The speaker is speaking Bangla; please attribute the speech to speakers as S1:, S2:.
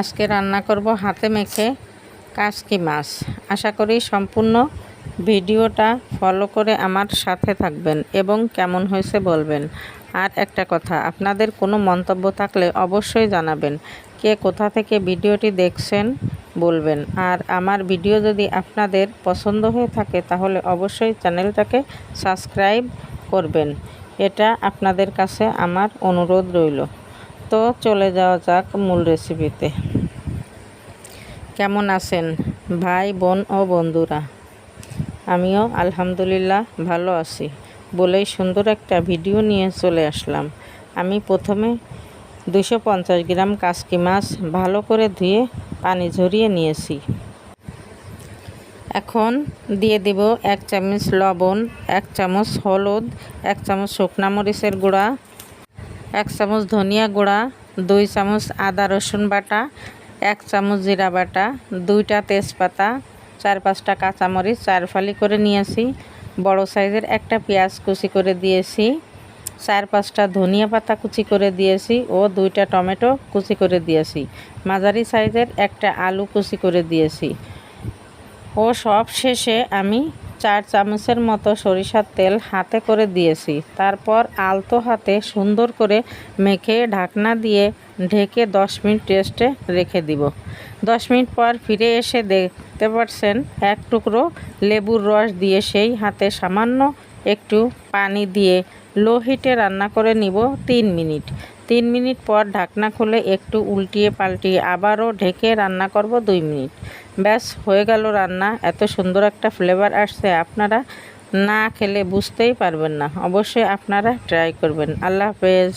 S1: আজকে রান্না করব হাতে মেখে কাসকি মাছ। আশা করি সম্পূর্ণ ভিডিওটা ফলো করে আমার সাথে থাকবেন এবং কেমন হয়েছে বলবেন। আর একটা কথা, আপনাদের কোনো মন্তব্য থাকলে অবশ্যই জানাবেন। কে কোথা থেকে ভিডিওটি দেখছেন বলবেন। আর আমার ভিডিও যদি আপনাদের পছন্দ হয়ে থাকে, তাহলে অবশ্যই চ্যানেলটাকে সাবস্ক্রাইব করবেন। এটা আপনাদের কাছে আমার অনুরোধ রইল। তো চলে যাওয়া যাক মূল রেসিপিতে কেমন আছেন ভাই, বোন ও বন্ধুরা? আমিও আলহামদুলিল্লাহ ভালো আছি। বলেই সুন্দর একটা ভিডিও নিয়ে চলে আসলাম। আমি প্রথমে দুশো পঞ্চাশ গ্রাম কাসকি মাছ ভালো করে ধুয়ে পানি ঝরিয়ে নিয়েছি। এখন দিয়ে দিব এক চামচ লবণ, এক চামচ হলুদ, এক চামচ শুকনা মরিচের গুঁড়া এক চামচ ধনিয়া গুঁড়া, দুই চামচ আদা রসুন বাটা, এক চামচ জিরা বাটা, দুইটা তেজপাতা, চার পাঁচটা কাঁচামরিচ চার ফালি করে নিয়েছি। বড় সাইজের একটা পেঁয়াজ কুচি করে দিয়েছি। চার পাঁচটা ধনিয়া পাতা কুচি করে দিয়েছি ও দুইটা টমেটো কুচি করে দিয়েছি। মাঝারি সাইজের একটা আলু কুচি করে দিয়েছি। ও সব শেষে আমি চার চামচের মতো সরিষার তেল হাতে করে দিয়েছি। তারপর আলতো হাতে সুন্দর করে মেখে ঢাকনা দিয়ে ঢেকে দশ মিনিট রেস্টে রেখে দিব। দশ মিনিট পর ফিরে এসে দেখতে পাচ্ছেন এক টুকরো লেবুর রস দিয়ে সেই হাতে সামান্য একটু পানি দিয়ে লো হিটে রান্না করে নিব তিন মিনিট। তিন মিনিট পর ঢাকনা খুলে একটু উল্টিয়ে পাল্টিয়ে আবারও ঢেকে রান্না করব দুই মিনিট। ব্যাস, হয়ে গেল রান্না। এত সুন্দর একটা ফ্লেভার আসছে, আপনারা না খেলে বুঝতেই পারবেন না। অবশ্যই আপনারা ট্রাই করবেন। আল্লাহ হাফেজ।